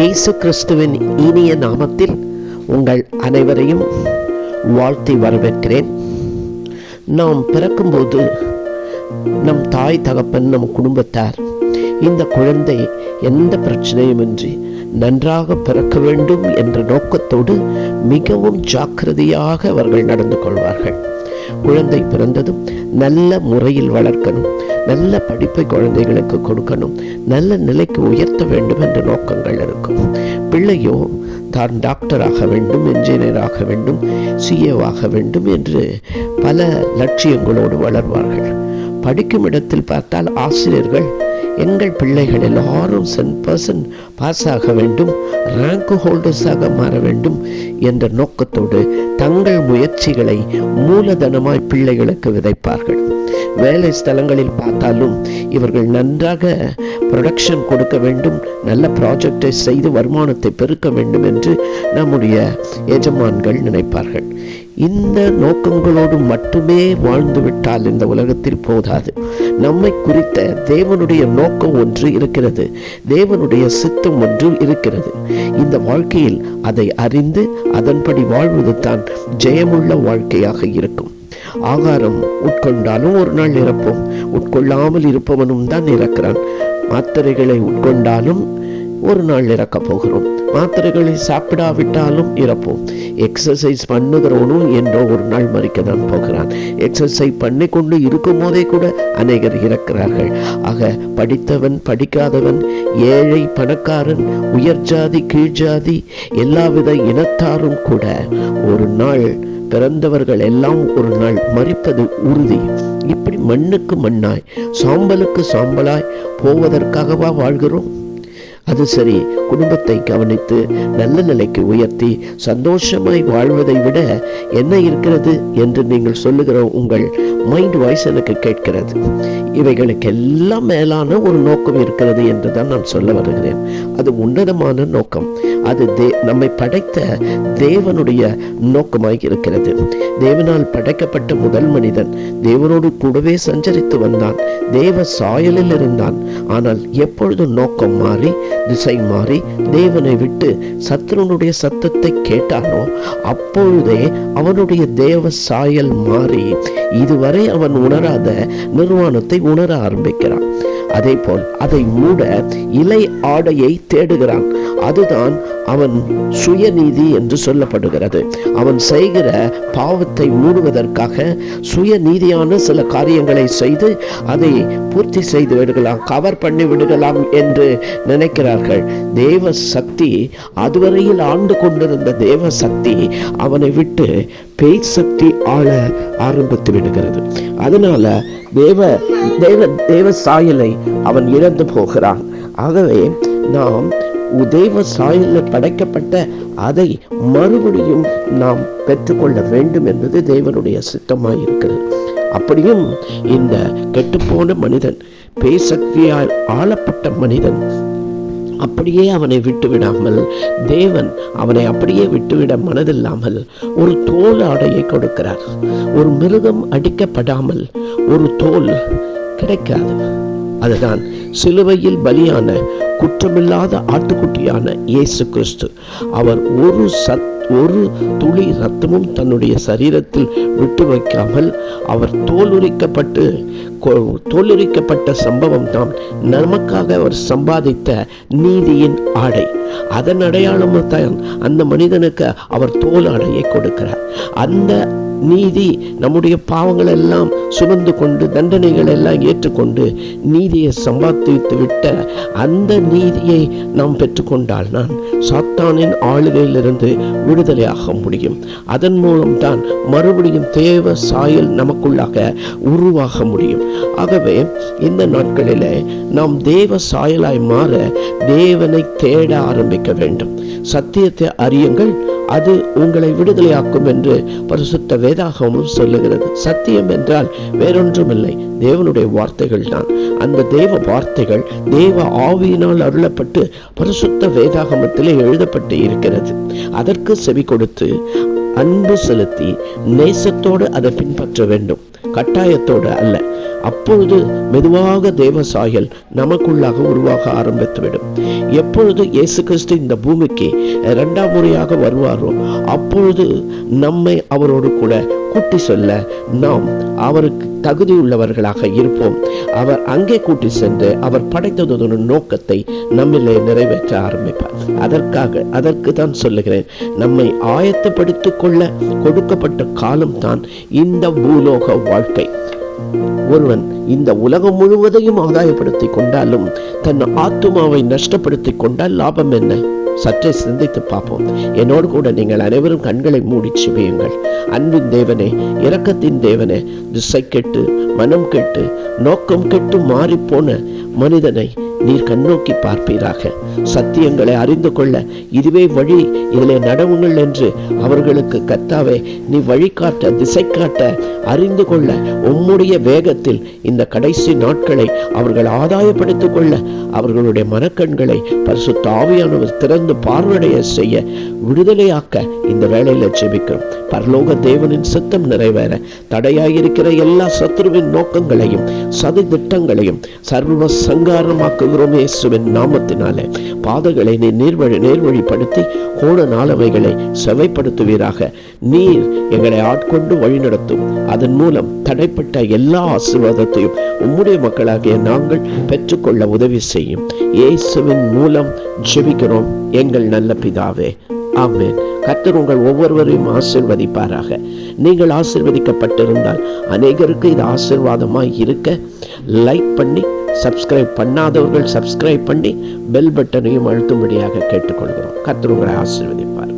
இயேசு கிறிஸ்துவின் இனிய நாமத்தில் உங்கள் அனைவரையும் வாழ்த்தி வரவேற்கிறேன். நாம் பிறக்கும்போது நம் தாய் தகப்பன் நம் குடும்பத்தார் இந்த குழந்தை எந்த பிரச்சனையுமின்றி நன்றாக பிறக்க வேண்டும் என்ற நோக்கத்தோடு மிகவும் ஜாக்கிரதையாக அவர்கள் நடந்து கொள்வார்கள். குழந்தை பிறந்ததும் நல்ல முறையில் வளர்க்கணும். நல்ல படிப்பை குழந்தைகளுக்கு கொடுக்கணும். நல்ல நிலைக்கு உயர்த்த வேண்டும் என்ற நோக்கங்கள் இருக்கும். பிள்ளையோ தான் டாக்டராக வேண்டும் என்ஜினியராக வேண்டும் சிஏவாக வேண்டும் என்று பல லட்சியங்களோடு வளர்வார்கள். படிக்கும் இடத்தில் பார்த்தால் ஆசிரியர்கள் எங்கள் பிள்ளைகள் எல்லாரும் சென் பர்சன்ட் பாஸ் ஆக வேண்டும் ரேங்க் ஹோல்டர்ஸாக மாற வேண்டும் என்ற நோக்கத்தோடு தங்கள் முயற்சிகளை மூலதனமாய் பிள்ளைகளுக்கு விதைப்பார்கள். வேலை ஸ்தலங்களில் பார்த்தாலும் இவர்கள் நன்றாக ப்ரொடக்ஷன் கொடுக்க வேண்டும் நல்ல ப்ராஜெக்டை செய்து வருமானத்தை பெருக்க வேண்டும் என்று நம்முடைய எஜமான்கள் நினைப்பார்கள். இந்த நோக்கங்களோடு மட்டுமே வாழ்ந்துவிட்டால் இந்த உலகத்தில் போதாது. நம்மை குறித்த தேவனுடைய நோக்கம் ஒன்று இருக்கிறது. தேவனுடைய சித்தம் ஒன்று இருக்கிறது. இந்த வாழ்க்கையில் அதை அறிந்து அதன்படி வாழ்வது தான் ஜெயமுள்ள வாழ்க்கையாக இருக்கும். ஆகாரம் உட்கொண்டாலும் ஒரு நாள் இறப்போம் உட்கொள்ளாமல் இருப்பவனும் தான் இறக்கிறான் மாத்திரைகளை உட்கொண்டாலும் ஒரு நாள் இறக்கப் போகிறோம். மாத்திரைகளை சாப்பிடாவிட்டாலும் இறப்போம். எக்ஸசைஸ் பண்ணுகிறவனும் என்றோ ஒரு நாள் மறிக்க தான் போகிறான். எக்ஸசைஸ் பண்ணி கொண்டு இருக்கும் போதே கூட அநேகர் இறக்கிறார்கள். ஆக படித்தவன் படிக்காதவன் ஏழை பணக்காரன் உயர் ஜாதி கீழ் ஜாதி எல்லாவித இனத்தாரும் கூட ஒரு நாள் பிறந்தவர்கள் எல்லாம் ஒரு நாள் மறிப்பது உறுதி. இப்படி மண்ணுக்கு மண்ணாய் சாம்பலுக்கு சாம்பலாய் போவதற்காகவா வாழ்கிறோம்? அது சரி குடும்பத்தை கவனித்து நல்ல நிலைக்கு உயர்த்தி சந்தோஷமாய் வாழ்வதை விட என்ன இருக்கிறது என்று நீங்கள் சொல்லுகிற உங்கள் மைண்ட் வாய்ஸ் எனக்கு கேட்கிறது. இவைகளுக்கு எல்லாம் மேலான ஒரு நோக்கம் இருக்கிறது என்று தான் நான் சொல்ல வருகிறேன். அது உன்னதமான நோக்கம். அது தே நம்மை படைத்த தேவனுடைய நோக்கமாய் இருக்கிறது. தேவனால் படைக்கப்பட்ட முதல் மனிதன் தேவனோடு கூடவே சஞ்சரித்து வந்தான். தேவ சாயலில் இருந்தான். ஆனால் எப்பொழுதும் நோக்கம் மாறி திசை மாறி தேவனை விட்டு சத்ருனுடைய சத்தத்தை கேட்டானோ அப்பொழுதே அவனுடைய தேவ சாயல் மாறி. இதுவரை அவன் உணராத நிர்வாணத்தை உணர ஆரம்பிக்கிறான். அதே போல் அதை மூட இலை ஆடையை தேடுகிறான். அதுதான் அவன் சுயநீதி என்று சொல்லப்படுகிறது. அவன் செய்கிற பாவத்தை மூடுவதற்காக சுயநீதியான சில காரியங்களை செய்து அதை பூர்த்தி செய்து விடுகலாம் கவர் பண்ணி விடுகலாம் என்று நினைக்கிறார்கள். தேவ சக்தி அதுவரையில் ஆண்டு கொண்டிருந்த தேவ சக்தி அவனை விட்டு பேய் சக்தி ஆள ஆரம்பித்து விடுகிறது. அதனால தேவ தேவ தேவ சாயலை அவன் இழந்து போகிறான். ஆகவே நாம் உதேவ சாயலில் படைக்கப்பட்ட அதை மறுபடியும் நாம் பெற்றுக்கொள்ள வேண்டும் என்பது தேவனுடைய சித்தமாக இருக்கிறது அப்படியும் இந்த கெட்டுப்போன மனிதன் பேசக்தியால் ஆளப்பட்ட மனிதன் அப்படியே அவனை விட்டுவிடாமல் தேவன் அவனை அப்படியே விட்டுவிட மனதில்லாமல் ஒரு தோல் ஆடையை கொடுக்கிறார். ஒரு மிருகம் அடிக்கப்படாமல் ஒரு தோல் கிடைக்காது. அதுதான் சிலுவையில் பலியான குற்றமில்லாத ஆட்டுக்குட்டியான இயேசு கிறிஸ்து. அவர் ஒரு சத் ஒரு துளி ரத்தமும் தன்னுடைய சரீரத்தில் விட்டு வைக்காமல் அவர் தோலுரிக்கப்பட்டு தோலுரிக்கப்பட்ட சம்பவம் தான் நமக்காக அவர் சம்பாதித்த நீதியின் ஆடை. அதன் அடையாளமாக தான் அந்த மனிதனுக்கு அவர் தோல் ஆடையை கொடுக்கிறார். அந்த நீதி நம்முடைய பாவங்கள் எல்லாம் சுமந்து கொண்டு தண்டனைகள் எல்லாம் ஏற்றுக்கொண்டு நீதியை சம்பாதித்து விட்ட அந்த நீதியை நாம் பெற்றுக்கொண்டால் நான் சாத்தானின் ஆளுகையிலிருந்து விடுதலையாக முடியும். அதன் மூலம்தான் மறுபடியும் தேவ சாயல் நமக்குள்ளாக உருவாக முடியும். ஆகவே இந்த நாட்களில் நாம் தேவ சாயலாய் மாற தேவனை தேட ஆரம்பிக்க வேண்டும். சத்தியத்தை அறியுங்கள் அது உங்களை விடுதலையாக்கும் என்று பரிசுத்த வேதாகமும் சொல்லுகிறது. சத்தியம் என்றால் வேறொன்றுமில்லை. தேவனுடைய வார்த்தைகள் தான். அந்த தேவ வார்த்தைகள் தேவ ஆவியினால் அருளப்பட்டு பரிசுத்த வேதாகமத்திலே எழுதப்பட்டு இருக்கிறது. அதற்கு செவி கொடுத்து அன்பு செலுத்தி நேசத்தோடு அதை பின்பற்ற வேண்டும். கட்டாயத்தோடு அல்ல. அப்பொழுது மெதுவாக தேவ சாயல் நமக்குள்ளாக உருவாக ஆரம்பித்துவிடும். எப்பொழுது இயேசு கிறிஸ்து இந்த பூமிக்கு இரண்டாம் முறையாக வருவாரோ அப்பொழுது நம்மை அவரோடு கூட கூட்டி சொல்ல நாம் அவருக்கு தகுதியுள்ளவர்களாக இருப்போம். அவர் அங்கே கூட்டி சென்று அவர் படைத்ததொரு நோக்கத்தை நம்மிலே நிறைவேற்ற ஆரம்பிப்பார். அதற்காக அதற்கு தான் சொல்லுகிறேன் நம்மை ஆயத்தப்படுத்திக் கொள்ள கொடுக்கப்பட்ட காலம்தான் இந்த பூலோக வாழ்க்கை. ஒருவன் இந்த உலகம் முழுவதையும் ஆதாயப்படுத்திக் கொண்டாலும் தன் ஆத்துமாவை நஷ்டப்படுத்திக் கொண்டால் லாபம் என்ன? சற்றே சிந்தித்து பார்ப்போம். என்னோடு கூட நீங்கள் அனைவரும் கண்களை மூடி சிவியுங்கள் அன்பின் தேவனே இரக்கத்தின் தேவனே திசை கெட்டு மனம் கெட்டு நோக்கம் கெட்டு மாறிப்போன மனிதனை நீர் கண்ணோக்கி பார்ப்பீராக. சத்தியங்களை அறிந்து கொள்ள இதுவே வழி. இதிலே நடவுங்கள் என்று அவர்களுக்கு கத்தாவே நீ வழிகாட்ட திசை காட்ட அறிந்து கொள்ள உம்முடைய வேகத்தில் இந்த கடைசி நாட்களை அவர்கள் ஆதாயப்படுத்திக் கொள்ள அவர்களுடைய மனக்கண்களை பரிசு தாவியானவர் திறந்து பார்வைய செய்ய விடுதலையாக்க இந்த வேலையில் ஜெபிக்கிறோம். பரலோக தேவனின் சித்தம் நிறைவேற. தடையாயிருக்கிற எல்லா சத்ருவின் நோக்கங்களையும் சதி திட்டங்களையும் சர்வ சங்காரமாக்குகிறோம் இயேசுவின் நாமத்தினாலே. பாதைகளை நீ நீர்வழி நேர்வழிப்படுத்தி கோண நாளவைகளை செவைப்படுத்துவீராக. நீர் எங்களை ஆட்கொண்டு வழிநடத்தும். அதன் மூலம் தடைப்பட்ட எல்லா ஆசீர்வாதத்தையும் உம்முடைய மக்களாகிய நாங்கள் பெற்றுக்கொள்ள உதவி செய்யும். இயேசுவின் மூலம் ஜெபிக்கிறோம். எங்கள் நல்ல பிதாவே. ஆமேன். கர்த்தர் உங்கள் ஒவ்வொருவரையும் ஆசிர்வதிப்பாராக. நீங்கள் ஆசிர்வதிக்கப்பட்டிருந்தால் அநேகருக்கு இது ஆசிர்வாதமாக இருக்க. லைக் பண்ணி சப்ஸ்கிரைப் பண்ணாதவர்கள் சப்ஸ்கிரைப் பண்ணி பெல் பட்டனையும் அழுத்தும்படியாக கேட்டுக்கொள்கிறோம். கர்த்தர் உங்களை ஆசிர்வதிப்பார்.